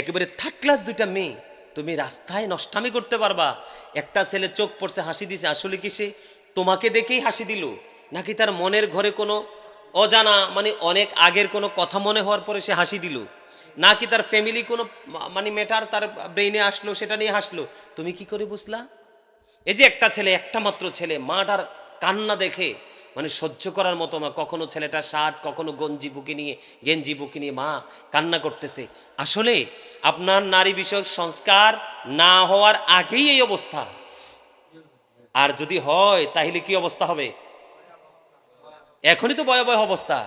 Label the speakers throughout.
Speaker 1: একেবারে third class দুইটা মেয়ে, তুমি রাস্তায় নষ্টামি করতে পারবা। একটা ছেলে চোখ পড়ছে, হাসি দিছে, আসলে কি সে তোমাকে দেখেই হাসি দিল? নাকি তার মনের ঘরে কোনো অজানা মানে অনেক আগের কোনো কথা মনে হওয়ার পরে সে হাসি দিল? নাকি তার ফ্যামিলি কোনো মানে মেটার তার ব্রেইনে আসলো, সেটা নিয়ে হাসলো? তুমি কি করে বুঝলা? এই যে একটা ছেলে, একটা মাত্র ছেলে, মাটার কান্না দেখে মানে সহ্য করার মতো মা কখনো ছেলেটা শার্ট, কখনো গঞ্জি বুকে নিয়ে, গেঞ্জি বুকে নিয়ে মা কান্না করতেছে। আসলে আপনার নারী বিষয়ক সংস্কার না হওয়ার আগেই এই অবস্থা। আর যদি হয়, তাহলে কি অবস্থা হবে? এখনই তো ভয়াবহ অবস্থা।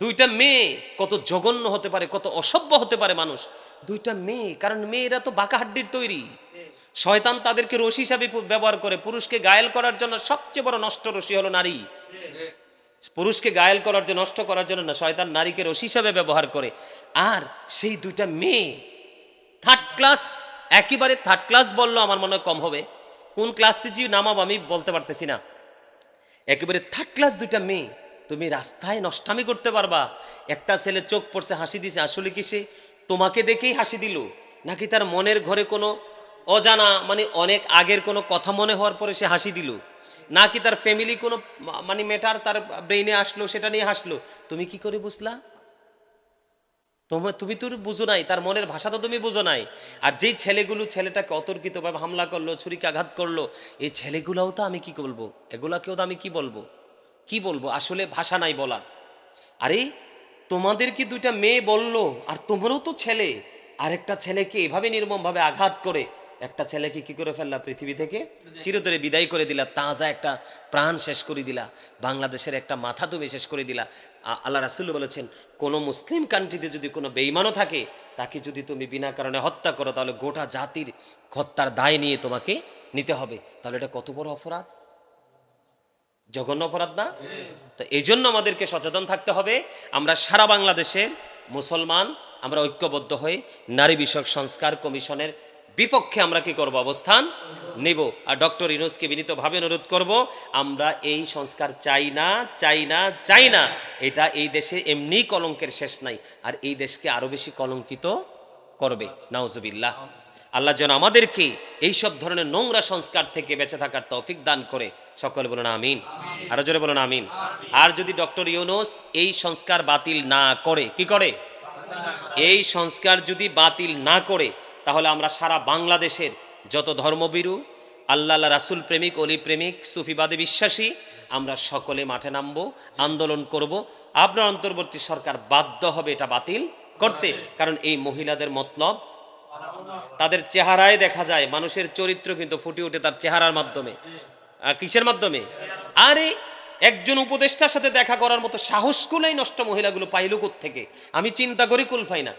Speaker 1: দুইটা মেয়ে কত জঘন্য হতে পারে, কত অসভ্য হতে পারে মানুষ। দুইটা মেয়ে, কারণ মেয়েরা তো বাঁকা হাড্ডির তৈরি। শয়তান তাদেরকে রশি হিসাবে ব্যবহার করে। পুরুষকে গায়েল করার জন্য সবচেয়ে বড় নষ্ট রশি হলো নারী। পুরুষকে গায়েল করার জন্য, নষ্ট করার জন্য না, শয়তান নারীকে রশি হিসাবে ব্যবহার করে। আর সেই দুইটা মেয়ে থার্ড ক্লাস একেবারে থার্ড ক্লাস বলল, আমার মনে হয় কম হবে। কোন ক্লাসে যে নামাব আমি বলতে পারতেছি না। একেবারে থার্ড ক্লাস দুইটা মেয়ে, তুমি রাস্তায় নষ্টামি করতে পারবা। একটা ছেলে চোখ পড়ছে, হাসি দিছে, আসলে কি সে তোমাকে দেখেই হাসি দিল? নাকি তার মনের ঘরে কোনো অজানা মানে অনেক আগের কোনো কথা মনে হওয়ার পরে সে হাসি দিল। নাকি তার ফ্যামিলি কোনো মানে মেটার তার ব্রেইনে আসলো, সেটা নিয়ে হাসলো? তুমি কি করে বুঝলা? তোমার তুমি তো বুঝো নাই, তার মনের ভাষা তো তুমি বুঝো নাই। আর যেই ছেলেগুলো ছেলেটাকে অতর্কিতভাবে হামলা করল ছুরিকে আঘাত করল, এই ছেলেগুলাও তো আমি কি বলব? এগুলাকেও তো আমি কি বলব? কি বলব? আসলে ভাষা নাই বলার। আরে, তোমাদের কি দুইটা মেয়ে বলল? আর তোমারও তো ছেলে। আরেকটা ছেলেকে এভাবে নির্মমভাবে আঘাত করে একটা ছেলেকে কি করে ফেললা পৃথিবী থেকে? চিরতরে বিদায় করে দিলা, তাজা একটা প্রাণ শেষ করে দিলা, বাংলাদেশের একটা মাথা তুমি শেষ করে দিলা। আল্লাহ রাসুল বলেছেন, কোনো মুসলিম কান্ট্রিতে যদি কোনো বেইমানও থাকে, তাকে যদি তুমি বিনা কারণে হত্যা করো, তাহলে গোটা জাতির হত্যার দায় নিয়ে তোমাকে নিতে হবে। তাহলে এটা কত বড় অপরাধ? জঘন্য অপরাধ না? তো এই জন্য আমাদেরকে সচেতন থাকতে হবে। আমরা সারা বাংলাদেশের মুসলমান, আমরা ঐক্যবদ্ধ হয়ে নারী বিষয়ক সংস্কার কমিশনের বিপক্ষে আমরা কি করব? অবস্থান নেব। আর ডক্টর ইনোসকে বিনীতভাবে অনুরোধ করব, আমরা এই সংস্কার চাই না চাই না চাই না। এটা এই দেশে এমনি কলঙ্কের শেষ নাই। আর এই দেশকে আরও বেশি কলঙ্কিত করবে। নাউজুবিল্লাহ। আল্লাহ যেন আমাদেরকে এইসব ধরনের নোংরা সংস্কার থেকে বেঁচে থাকার তৌফিক দান করে। সকলে বলুন আমিন। আরও জোরে বলুন আমিন। আর যদি ডক্টর ইউনুস এই সংস্কার বাতিল না করে, কি করে? এই সংস্কার যদি বাতিল না করে তাহলে আমরা সারা বাংলাদেশের যত ধর্মবিরু, আল্লাহ রাসুল প্রেমিক, অলি প্রেমিক, সুফিবাদে বিশ্বাসী, আমরা সকলে মাঠে নামবো, আন্দোলন করব। আপনার অন্তর্বর্তী সরকার বাধ্য হবে এটা বাতিল করতে, কারণ এই মহিলাদের মতলব, তাদের চেহারায় দেখা যায়, মানুষের চরিত্র কিন্তু ফুটে ওঠে তার চেহারার মাধ্যমে। কিসের মাধ্যমে? আরে, একজন উপদেষ্টার সাথে দেখা করার মতো সাহস কুলাই নষ্ট মহিলাগুলো পাইল থেকে আমি চিন্তা করি কুল না।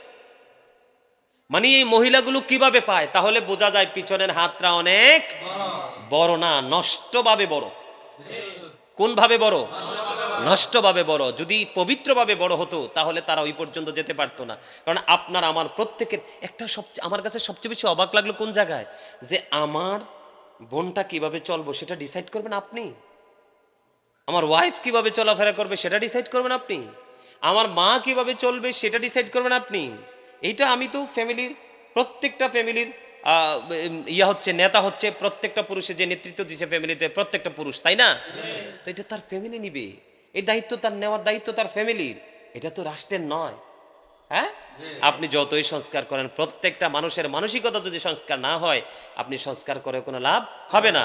Speaker 1: মানে এই মহিলাগুলো কীভাবে পায়? তাহলে বোঝা যায় পিছনের হাতটা অনেক বড়। না, নষ্টভাবে বড়। কোন ভাবে বড়? নষ্টভাবে বড়। যদি পবিত্রভাবে বড় হতো, তাহলে তারা ওই পর্যন্ত যেতে পারতো না। কারণ আপনার, আমার প্রত্যেকের একটা সবচেয়ে আমার কাছে সবচেয়ে বেশি অবাক লাগল কোন জায়গায়? যে আমার বোনটা কীভাবে চলবো সেটা ডিসাইড করবেন আপনি? আমার ওয়াইফ কীভাবে চলাফেরা করবে সেটা ডিসাইড করবেন আপনি? আমার মা কীভাবে চলবে সেটা ডিসাইড করবেন আপনি? এইটা আমি তো ফ্যামিলির প্রত্যেকটা ফ্যামিলির ইয়া হচ্ছে, নেতা হচ্ছে, প্রত্যেকটা পুরুষের যে নেতৃত্ব দিচ্ছে ফ্যামিলিতে প্রত্যেকটা পুরুষ, তাই না? তো এটা তার ফ্যামিলি নিবে। এই দায়িত্ব তার নেওয়ার দায়িত্ব তার ফ্যামিলির এটা তো রাষ্ট্রের নয়। হ্যাঁ? আপনি যতই সংস্কার করেন, প্রত্যেকটা মানুষের মানসিকতা যদি সংস্কার না হয়, আপনি সংস্কার করে কোনো লাভ হবে না।